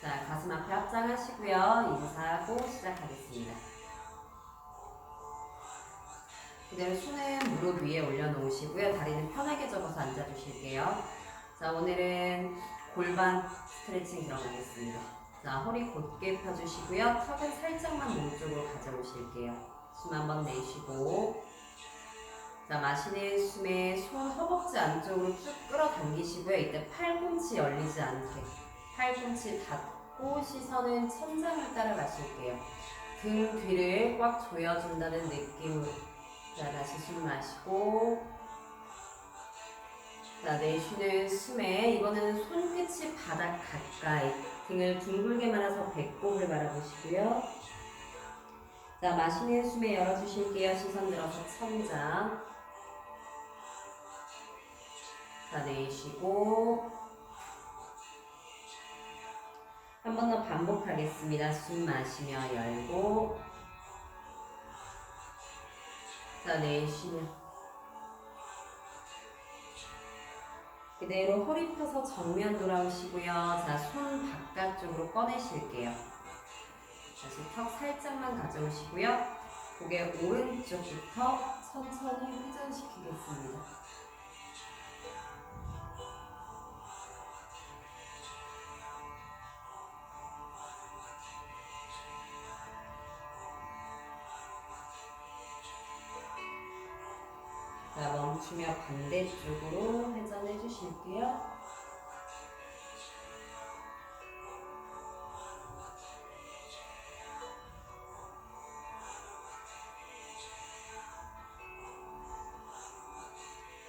자, 가슴 앞에 합장하시고요. 인사하고 시작하겠습니다. 그대로 손은 무릎 위에 올려놓으시고요. 다리는 편하게 접어서 앉아주실게요. 자, 오늘은 골반 스트레칭 들어가겠습니다. 자, 허리 곧게 펴주시고요. 턱은 살짝만 몸 쪽으로 가져오실게요. 숨 한번 내쉬고. 자, 마시는 숨에 손 허벅지 안쪽으로 쭉 끌어당기시고요. 이때 팔꿈치 열리지 않게. 팔꿈치 닫고 시선은 천장을 따라가실게요. 등 뒤를 꽉 조여준다는 느낌으로. 자, 다시 숨 마시고. 자, 내쉬는 숨에 이번에는 손끝이 바닥 가까이. 등을 둥글게 말아서 배꼽을 바라보시고요. 자, 마시는 숨에 열어주실게요. 시선 들어서 천장. 자, 내쉬고. 한 번 더 반복하겠습니다. 숨 마시며 열고. 자, 내쉬며. 그대로 허리 펴서 정면 돌아오시고요. 자, 손 바깥쪽으로 꺼내실게요. 다시 턱 살짝만 가져오시고요. 고개 오른쪽부터 천천히 회전시키겠습니다. 자, 멈추며 반대쪽으로 회전해 주실게요.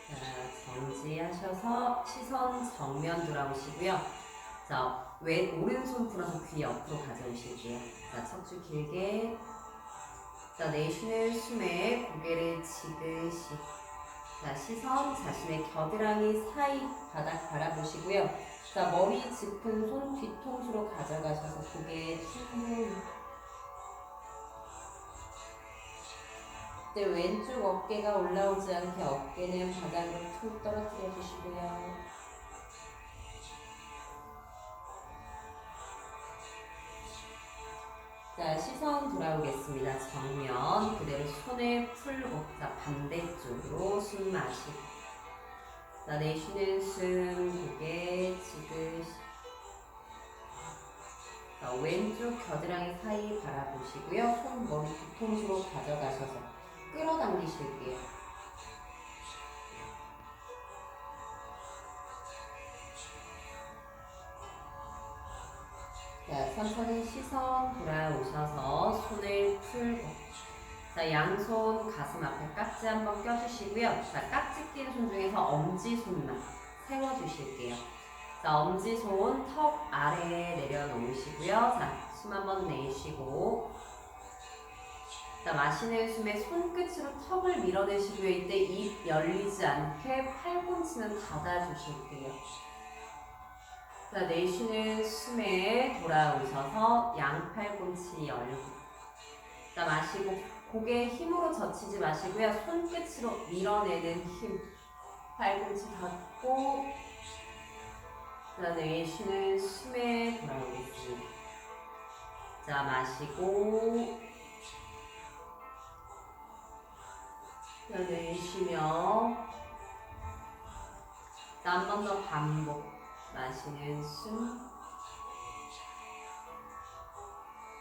자, 정지하셔서 시선 정면 돌아오시고요. 자, 왼 오른손 풀어서 귀 옆으로 가져오실게요. 자, 척추 길게. 자, 내쉬는 숨에 고개를 지그시. 자, 시선 자신의 겨드랑이 사이 바닥 바라보시고요. 자, 머리 짚은 손 뒤통수로 가져가셔서 고개 충분히. 이때 왼쪽 어깨가 올라오지 않게 어깨는 바닥으로 툭 떨어뜨려 주시고요. 자, 시선 돌아오겠습니다. 정면 그대로 손을 풀고 자, 반대쪽으로 숨 마시고 자, 내쉬는 숨 고개 지그시 자, 왼쪽 겨드랑이 사이 바라보시고요. 손 머리 뒤통수로 가져가셔서 끌어당기실게요. 자, 천천히 시선 돌아오셔서 손을 풀고 자, 양손 가슴 앞에 깍지 한번 껴주시고요. 자, 깍지 낀 손 중에서 엄지손만 세워주실게요. 자, 엄지손 턱 아래에 내려놓으시고요. 자, 숨 한번 내쉬고 자, 마시는 숨에 손끝으로 턱을 밀어내시고요. 이때 입 열리지 않게 팔꿈치는 닫아주실게요. 자, 내쉬는 숨에 돌아오셔서 양팔꿈치 열고. 자, 마시고 고개 힘으로 젖히지 마시고요. 손끝으로 밀어내는 힘. 팔꿈치 닫고. 자, 내쉬는 숨에 돌아오겠습니다. 자, 마시고. 자, 내쉬며. 자, 한번 더 반복. 마시는 숨.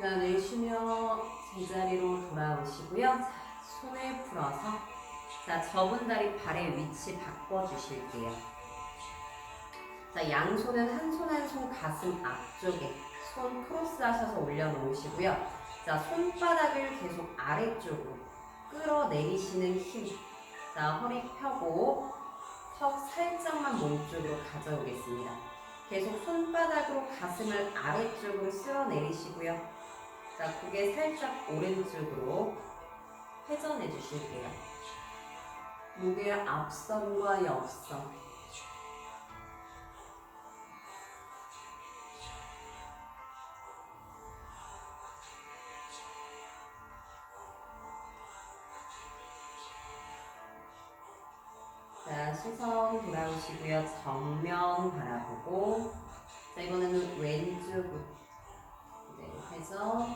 자, 내쉬며 제자리로 돌아오시고요. 자, 손을 풀어서 자, 접은 다리 발의 위치 바꿔주실게요. 자, 양손은 한 손 한 손 가슴 앞쪽에 손 크로스 하셔서 올려놓으시고요. 자, 손바닥을 계속 아래쪽으로 끌어내리시는 힘. 자, 허리 펴고 턱 살짝만 몸쪽으로 가져오겠습니다. 계속 손바닥으로 가슴을 아래쪽으로 쓸어 내리시고요. 자, 고개 살짝 오른쪽으로 회전해 주실게요. 무게 앞선과 옆선. 시선 돌아오시고요. 정면 바라보고. 자, 이번에는 왼쪽으로. 그죠?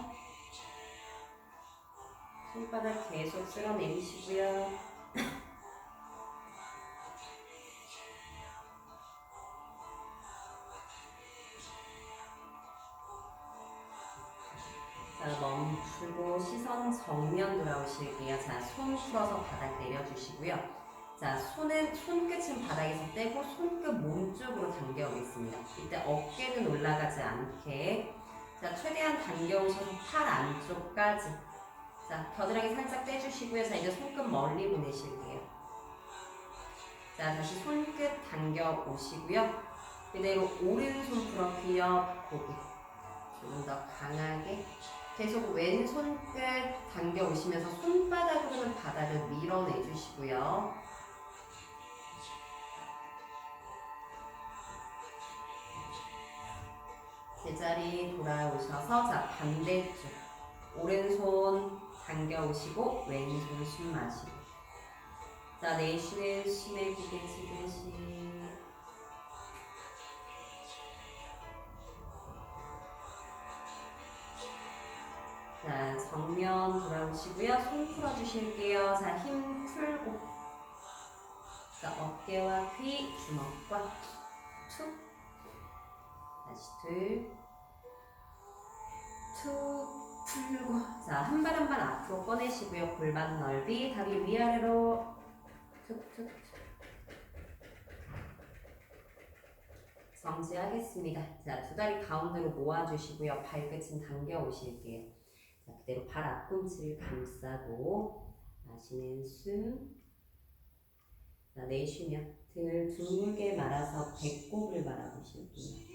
손바닥 계속 쓸어내리시고요. 자, 멈추고 시선 정면 돌아오실게요. 자, 손 풀어서 바닥 내려주시고요. 자, 손은, 손끝은 바닥에서 떼고 손끝 몸쪽으로 당겨 오겠습니다. 이때 어깨는 올라가지 않게. 자, 최대한 당겨 오셔서 팔 안쪽까지. 자, 겨드랑이 살짝 떼주시고요. 자, 이제 손끝 멀리 보내실게요. 자, 다시 손끝 당겨 오시고요. 그대로 오른손 풀어 귀엽 고개. 조금 더 강하게. 계속 왼손 끝 당겨 오시면서 손바닥으로는 바닥을 밀어내 주시고요. 제자리 돌아오셔서 자 반대쪽 오른손 당겨 오시고 왼손 숨 마시고 자 내쉬는 숨의 고개 지그시 자, 정면 돌아오시고요. 손 풀어주실게요. 자, 힘 풀고. 자, 어깨와 귀, 주먹과 툭. 다시 둘. 툭 풀고. 자, 한 발 한 발 앞으로 꺼내시고요. 골반 넓이, 다리 위아래로 툭툭. 정지하겠습니다. 자, 두 다리 가운데로 모아주시고요. 발끝은 당겨 오실게요. 자, 그대로 발 앞꿈치를 감싸고 마시는 숨. 자, 내쉬면 등을 둥글게 말아서 배꼽을 바라보실게요.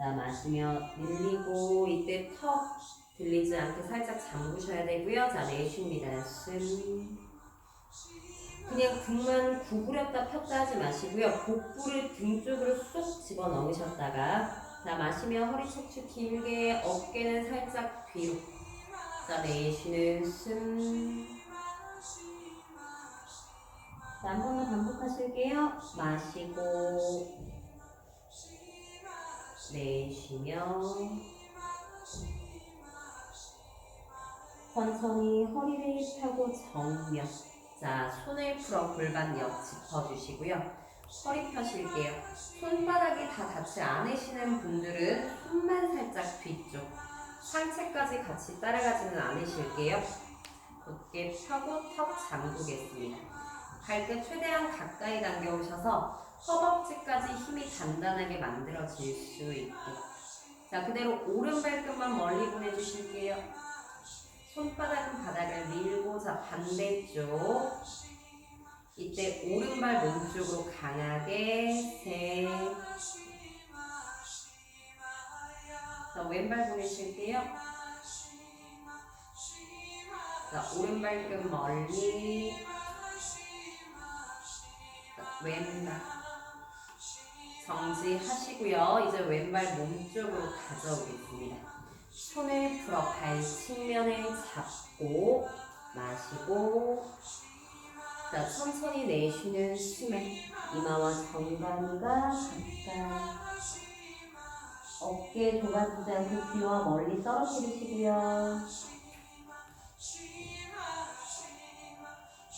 자, 마시며 늘리고 이때 턱 들리지 않게 살짝 잠그셔야 되고요. 자, 내쉽니다. 숨. 그냥 등만 구부렸다 폈다 하지 마시고요. 복부를 등 쪽으로 쏙 집어 넣으셨다가 자 마시며 허리 척추 길게 어깨는 살짝 뒤로 자 내쉬는 숨 자, 한 번만 반복하실게요. 마시고 내쉬며 천천히 허리를 펴고 정면 자, 손을 풀어 골반 옆 짚어주시고요. 허리 펴실게요. 손바닥이 다 닿지 않으시는 분들은 손만 살짝 뒤쪽. 상체까지 같이 따라가지는 않으실게요. 곧게 펴고 턱 잠그겠습니다. 발끝 최대한 가까이 당겨오셔서 허벅지까지 힘이 단단하게 만들어질 수 있게. 자, 그대로 오른 발끝만 멀리 보내주실게요. 손바닥은 바닥을 밀고 자 반대쪽 이때 오른발 몸쪽으로 강하게 셋. 자 왼발 보내실게요. 자 오른발끝 멀리. 자, 왼발 정지하시고요. 이제 왼발 몸쪽으로 가져오겠습니다. 손을 풀어 발 측면을 잡고 마시고 자 천천히 내쉬는 숨에 이마와 정강이가 가까이 어깨 좁아지지 않게 귀와 멀리 떨어뜨리시고요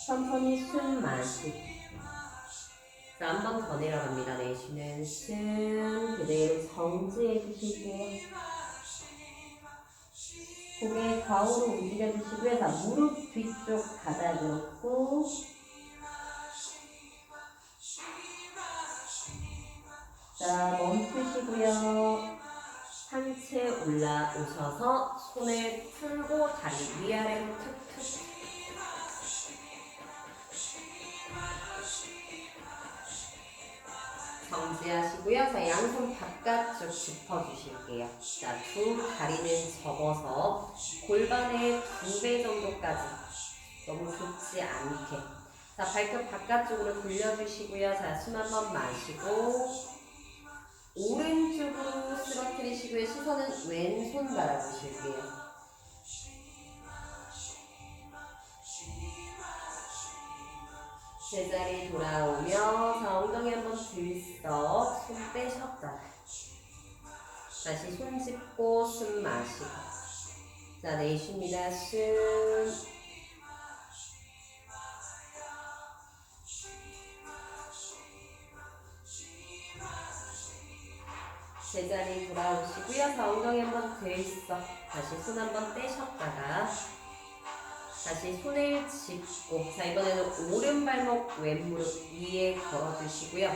천천히 숨 마시고 자 한번 더 내려갑니다 내쉬는 숨 그대로 정지해 주실게요 고개 좌우로 움직여 주시고요. 자, 무릎 뒤쪽 가다듬고 자, 멈추시고요. 상체 올라오셔서 손을 풀고 다리 위아래로 툭 정지하시고요. 자, 양손 바깥쪽 짚어주실게요. 자, 두 다리는 접어서 골반의 두 배 정도까지 너무 좁지 않게. 자, 발끝 바깥쪽으로 돌려주시고요. 자, 숨 한 번 마시고 오른쪽으로 쓰러뜨리시고요. 시선은 왼손 바라보실게요. 제자리 돌아오며 자 엉덩이 한번 들썩 손 빼셨다 다시 손 짚고 숨 마시고. 자, 내쉽니다. 숨. 제자리 돌아오시고요. 자, 엉덩이 한번 들썩. 다시 손 한번 떼셨다가 다시 손을 짚고 자 이번에는 오른발목 왼무릎 위에 걸어주시고요.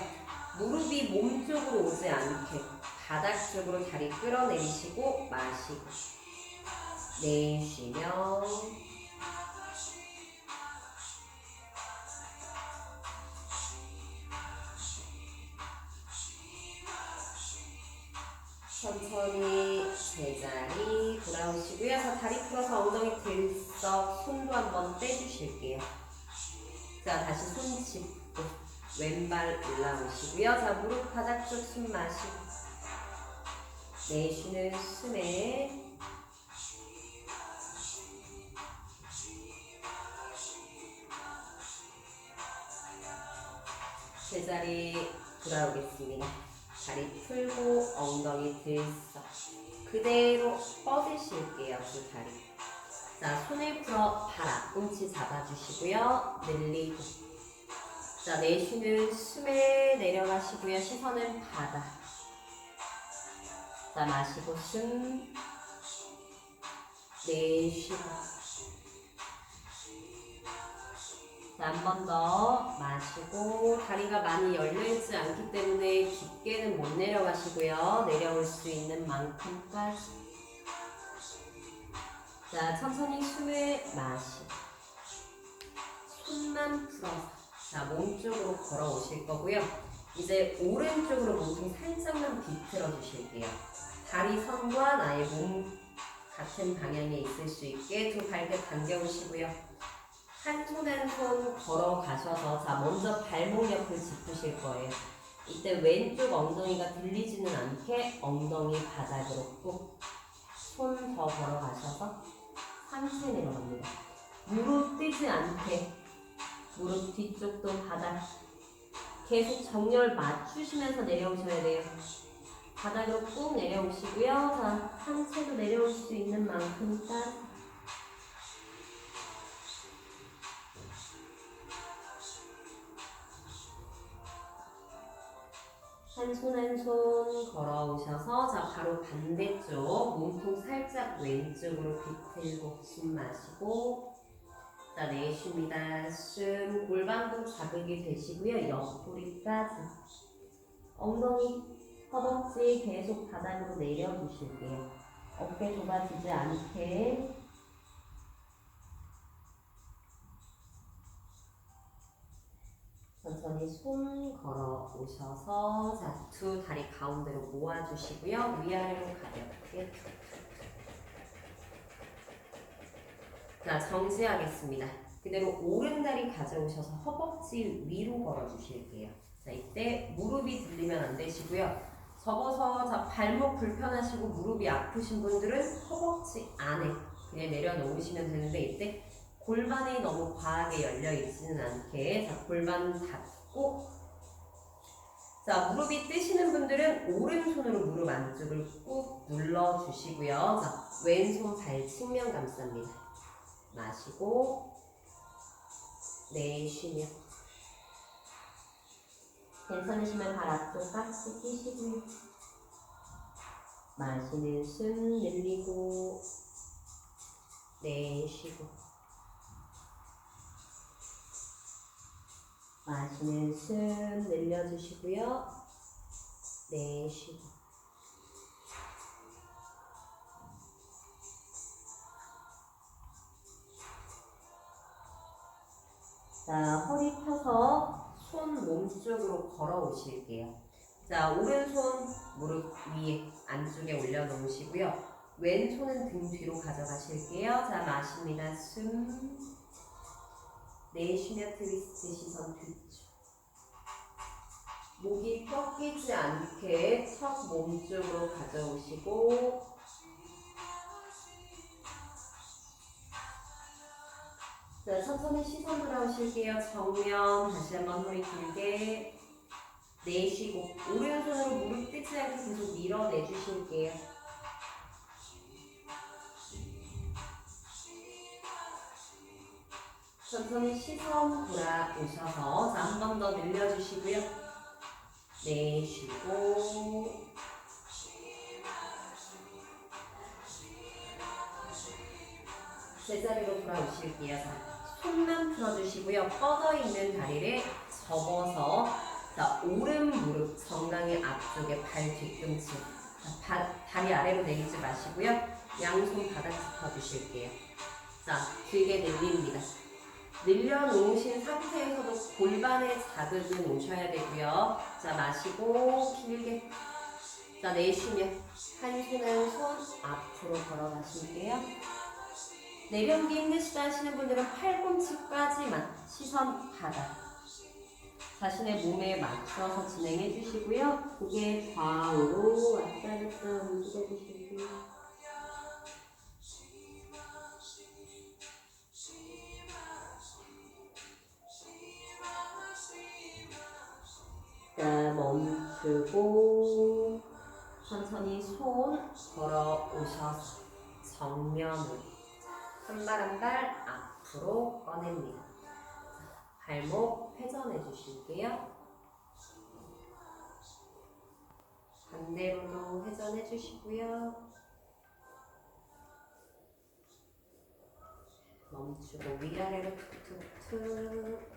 무릎이 몸 쪽으로 오지 않게 바닥 쪽으로 다리 끌어내리시고 마시고 내쉬며 천천히 제자리 돌아오시고요. 자, 다리 풀어서 엉덩이 들썩 손도 한번 떼주실게요. 자, 다시 손 짚고 왼발 올라오시고요. 자, 무릎 바닥 쪽 숨 마시고 내쉬는 숨에 제자리 돌아오겠습니다. 다리 풀고 엉덩이 들썩 그대로 뻗으실게요 두 다리. 자 손을 풀어 발 앞꿈치 잡아주시고요. 늘리고. 자 내쉬는 숨에 내려가시고요. 시선은 바닥 자 마시고 숨. 내쉬고 한 번 더 마시고 다리가 많이 열려있지 않기 때문에 깊게는 못 내려가시고요. 내려올 수 있는 만큼까지. 자, 천천히 숨을 마시고 손만 풀어서 자, 몸 쪽으로 걸어오실 거고요. 이제 오른쪽으로 몸통 살짝만 비틀어 주실게요. 다리 선과 나의 몸 같은 방향에 있을 수 있게 두 발끝 당겨오시고요. 한 손 한 손 걸어가셔서 자 먼저 발목 옆을 짚으실 거예요. 이때 왼쪽 엉덩이가 들리지는 않게 엉덩이 바닥으로 꾹 손 더 걸어가셔서 상체 내려갑니다. 무릎 뜨지 않게 무릎 뒤쪽도 바닥 계속 정렬 맞추시면서 내려오셔야 돼요. 바닥으로 꾹 내려오시고요. 자 상체도 내려올 수 있는 만큼 딱 한손 한 손 걸어오셔서 자 바로 반대쪽 몸통 살짝 왼쪽으로 비틀고 숨 마시고 자 내쉽니다. 숨 골반도 자극이 되시고요. 옆구리까지 엉덩이 허벅지 계속 바닥으로 내려주실게요. 어깨 좁아지지 않게 천천히 손 걸어 오셔서 자 두 다리 가운데로 모아주시고요. 위아래로 가볍게. 자 정지하겠습니다. 그대로 오른 다리 가져오셔서 허벅지 위로 걸어 주실게요. 자 이때 무릎이 들리면 안 되시고요. 접어서 자 발목 불편하시고 무릎이 아프신 분들은 허벅지 안에 그냥 내려놓으시면 되는데 이때 골반이 너무 과하게 열려 있지는 않게 자 골반 닫고. 자 무릎이 뜨시는 분들은 오른손으로 무릎 안쪽을 꾹 눌러 주시고요. 자 왼손 발 측면 감쌉니다. 마시고 내쉬며. 괜찮으시면 발 앞쪽 깍지 끼시고요 마시는 숨 늘리고 내쉬고 마시는 숨 늘려주시고요. 내쉬고. 자, 허리 펴서 손 몸쪽으로 걸어 오실게요. 자, 오른손 무릎 위에 안쪽에 올려 놓으시고요. 왼손은 등 뒤로 가져가실게요. 자, 마십니다. 숨. 내쉬며 트위스트 시선 뒤쪽. 목이 꺾이지 않게 척 몸쪽으로 가져오시고 자, 천천히 시선 돌아오실게요. 정면 다시 한번 허리 길게 내쉬고 오른손으로 무릎 뜯지 않고 계속 밀어내 주실게요. 천천히 시선 돌아오셔서 자, 한 번 더 늘려주시고요. 내쉬고 제자리로 돌아오실게요. 자, 손만 풀어주시고요. 뻗어 있는 다리를 접어서 자, 오른 무릎 정강이 앞쪽에 발 뒤꿈치 자, 바, 다리 아래로 내리지 마시고요. 양손 바닥 짚어주실게요. 자, 길게 늘립니다. 늘려 놓으신 상태에서도 골반에 자극은 오셔야 되고요. 자, 마시고 길게. 자, 내쉬면 한손한손 앞으로 걸어가실게요. 내려오기 힘드시다 하시는 분들은 팔꿈치까지만 시선 바닥. 자신의 몸에 맞춰서 진행해 주시고요. 고개 좌우로 왔다 갔다 움직여 주시고요. 자, 멈추고 천천히 손 걸어 오셔서 정면으로 한발 한 발 앞으로 꺼냅니다. 자, 발목 회전해 주실게요. 반대로도 회전해 주시고요. 멈추고 위아래로 툭툭툭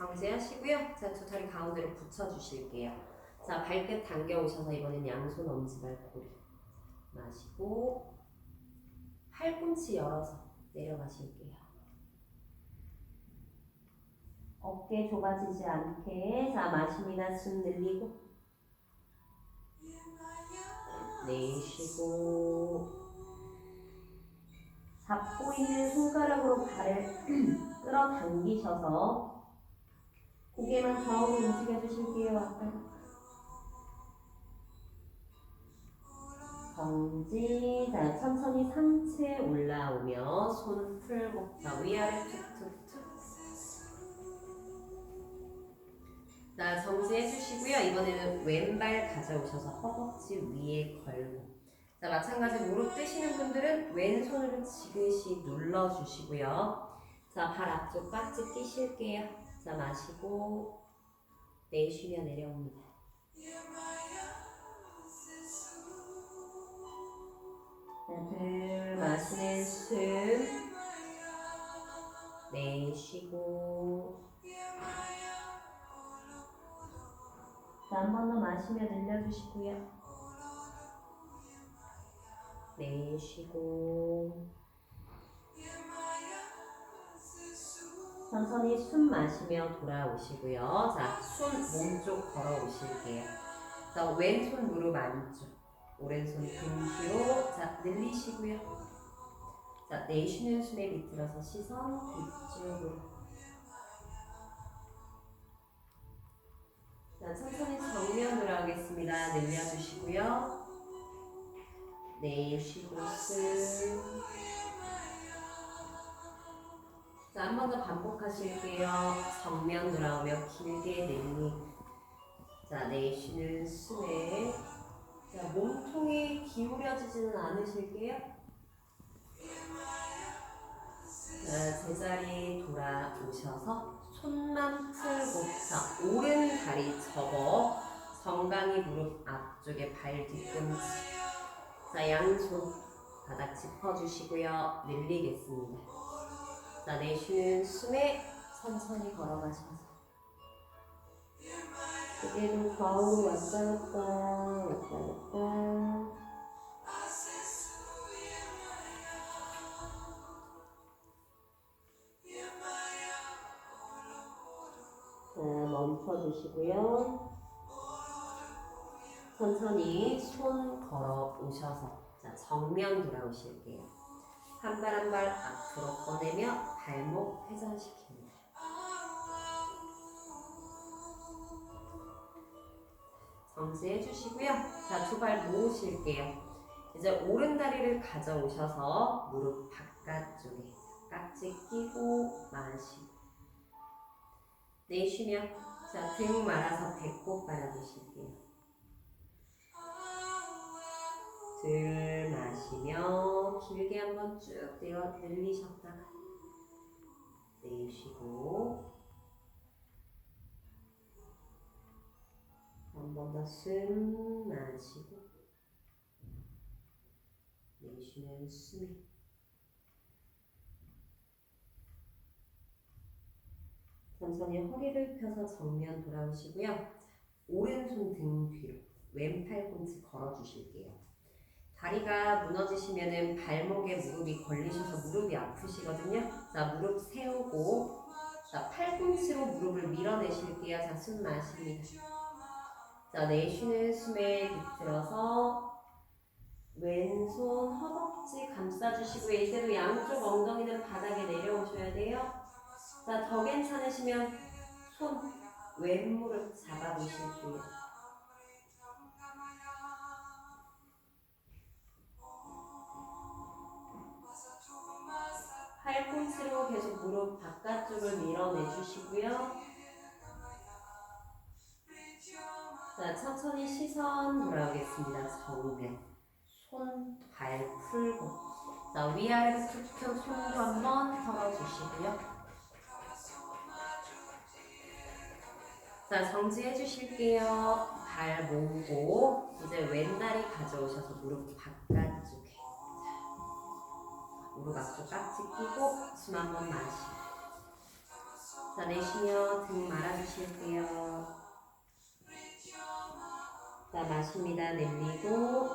정지하시고요. 자, 두 다리 가운데로 붙여주실게요. 자, 발끝 당겨 오셔서 이번엔 양손 엄지발 고리 마시고 팔꿈치 열어서 내려가실게요. 어깨 좁아지지 않게 자 마십니다. 숨 늘리고 내쉬고 잡고 있는 손가락으로 발을 끌어당기셔서 고개만 좌우로 움직여 주실게요. 왔다 정지. 자, 천천히 상체 올라오며 손 풀고 자, 위아래 툭툭툭. 자, 정지해 주시고요. 이번에는 왼발 가져오셔서 허벅지 위에 걸고. 자, 마찬가지 무릎 뜨시는 분들은 왼손으로 지그시 눌러 주시고요. 자, 발 앞쪽 깍지 끼실게요. 자, 마시고 내쉬며 내려옵니다. 자, 들 마시는 숨 내쉬고 자, 한번 더 마시며 늘려주시고요. 내쉬고 천천히 숨 마시며 돌아오시고요. 자, 손 몸쪽 걸어 오실게요. 자, 왼손 무릎 안쪽, 오른손 등 뒤로 자, 늘리시고요. 자, 내쉬는 숨에 비틀어서 시선 뒤쪽으로. 자, 천천히 정면으로 하겠습니다. 늘려주시고요. 내쉬고 숨. 자, 한 번 더 반복하실게요. 정면 돌아오며 길게 늘리. 자, 내쉬는 숨에. 자, 몸통이 기울여지지는 않으실게요. 자, 제자리 돌아오셔서 손만 풀고. 자, 오른 다리 접어. 정강이 무릎 앞쪽에 발 뒤꿈치. 자, 양손 바닥 짚어주시고요. 늘리겠습니다. 자, 내쉬는 숨에 천천히 걸어가셔서 고개는 좌우로 왔다 갔다 왔다 갔다 자, 멈춰주시고요. 천천히 손 걸어 오셔서 자, 정면 돌아오실게요. 한 발 한 발 앞으로 꺼내며 발목 회전시킵니다. 정지해 주시고요. 자, 두 발 모으실게요. 이제 오른 다리를 가져오셔서 무릎 바깥쪽에 깍지 끼고 마시고 내쉬며 자, 등 말아서 배꼽 바라보실게요. 들 마시며 길게 한번 쭉 내어 늘리셨다가 내쉬고 한 번 더 숨 마시고 내쉬는 숨에 천천히 허리를 펴서 정면 돌아오시고요. 오른손 등 뒤로 왼팔꿈치 걸어주실게요. 다리가 무너지시면은 발목에 무릎이 걸리셔서 무릎이 아프시거든요. 자, 무릎 세우고 자, 팔꿈치로 무릎을 밀어내실게요. 자, 숨 마십니다. 자, 내쉬는 숨에 비틀어서 왼손 허벅지 감싸주시고요. 이대로 양쪽 엉덩이는 바닥에 내려오셔야 돼요. 자, 더 괜찮으시면 손 왼무릎 잡아보실게요. 무릎 바깥쪽을 밀어내 주시고요. 자, 천천히 시선 돌아오겠습니다. 정면. 손, 발 풀고. 자, 위아래로 툭툭 손도 한번 털어주시고요. 자, 정지해 주실게요. 발 모으고, 이제 왼다리 가져오셔서 무릎 바깥쪽에. 무릎 앞쪽 깍지 끼고, 숨 한 번 마시고. 자, 내쉬며 등 말아주실게요. 자, 마십니다. 내리고,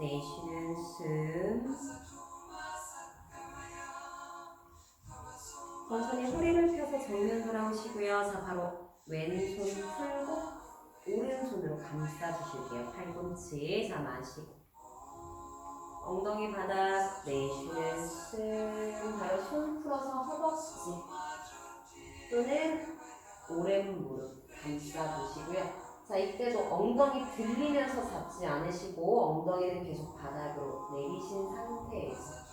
내쉬는 숨. 천천히 허리를 펴서 정면 돌아오시고요. 자, 바로 왼손 풀고 오른손으로 감싸주실게요. 팔꿈치. 자, 마시고. 엉덩이 바닥 내쉬는 숨. 바로 손 풀어서 허벅지. 또는 오른 무릎 감싸주시고요. 자, 이때도 엉덩이 들리면서 잡지 않으시고 엉덩이는 계속 바닥으로 내리신 상태에서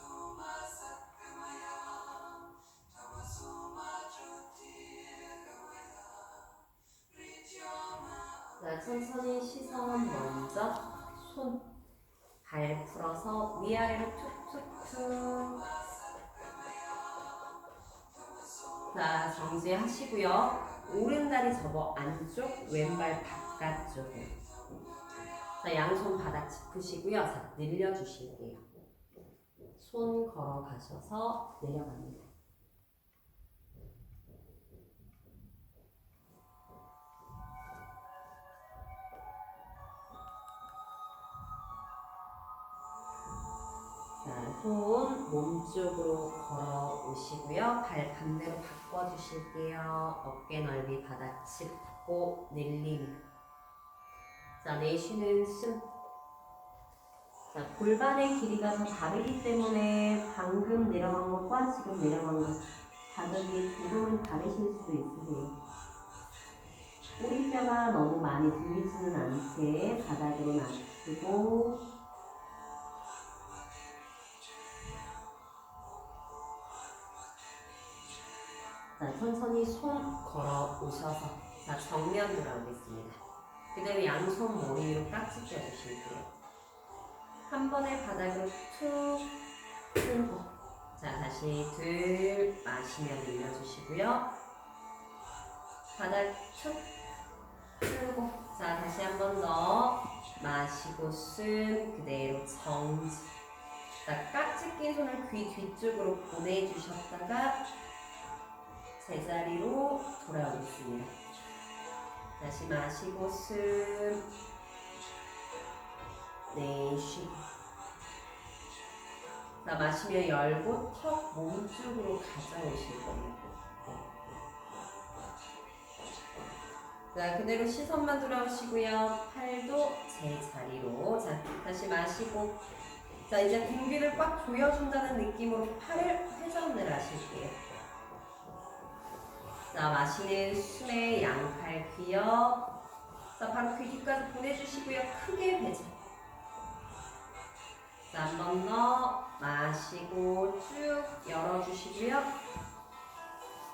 자, 천천히 시선 먼저 손, 발 풀어서 위아래로 툭툭툭 자, 정지하시고요. 오른다리 접어 안쪽, 왼발 바깥쪽에 자, 양손 바닥 짚으시고요. 자, 늘려주실게요. 손 걸어가셔서 내려갑니다. 자, 손 몸쪽으로 걸어 오시고요. 발 반대로 바꿔 주실게요. 어깨 넓이 짚고 내리며. 자, 내쉬는 숨. 자, 골반의 길이가 더 다르기 때문에 방금 내려간 것과 지금 내려간 것 가격이 조금은 다르실 수도 있으세요. 꼬리뼈가 너무 많이 들리지는 않게 바닥으로 놔주고 천천히 손 걸어 오셔서 자, 정면 돌아오겠습니다. 그대로 양손 머리 위로 깍지 껴주실게요. 한 번에 바닥으로 툭 풀고 자, 다시 들 마시며 늘려주시고요. 바닥 툭 풀고 자, 다시 한 번 더 마시고 숨 그대로 정지 자, 깍지 낀 손을 귀 뒤쪽으로 보내주셨다가 제자리로 돌아오겠습니다. 다시 마시고 숨 내쉬고 자 마시며 열고 턱 몸쪽으로 가져오실 겁니다. 자 그대로 시선만 돌아오시고요. 팔도 제자리로 자 다시 마시고 자 이제 등 뒤를 꽉 조여준다는 느낌으로 팔을 회전을 하실게요. 자, 마시는 숨에 양팔 귀엽. 자, 바로 귀 뒤까지 보내주시고요. 크게 배자. 자, 한 번 더 마시고 쭉 열어주시고요.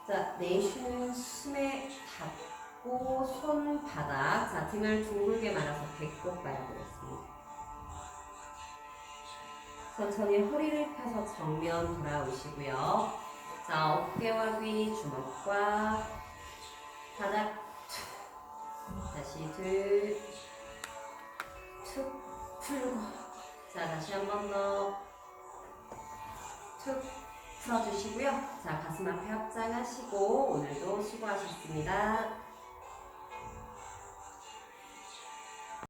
자, 자, 내쉬는 숨에 닫고 손바닥. 자, 등을 둥글게 말아서 배꼽 말아보겠습니다. 천천히 허리를 펴서 정면 돌아오시고요. 자, 어깨와 귀, 주먹과 바닥 툭. 다시 둘, 툭 풀고. 자, 다시 한 번 더. 툭 풀어주시고요. 자, 가슴 앞에 합장하시고 오늘도 수고하셨습니다.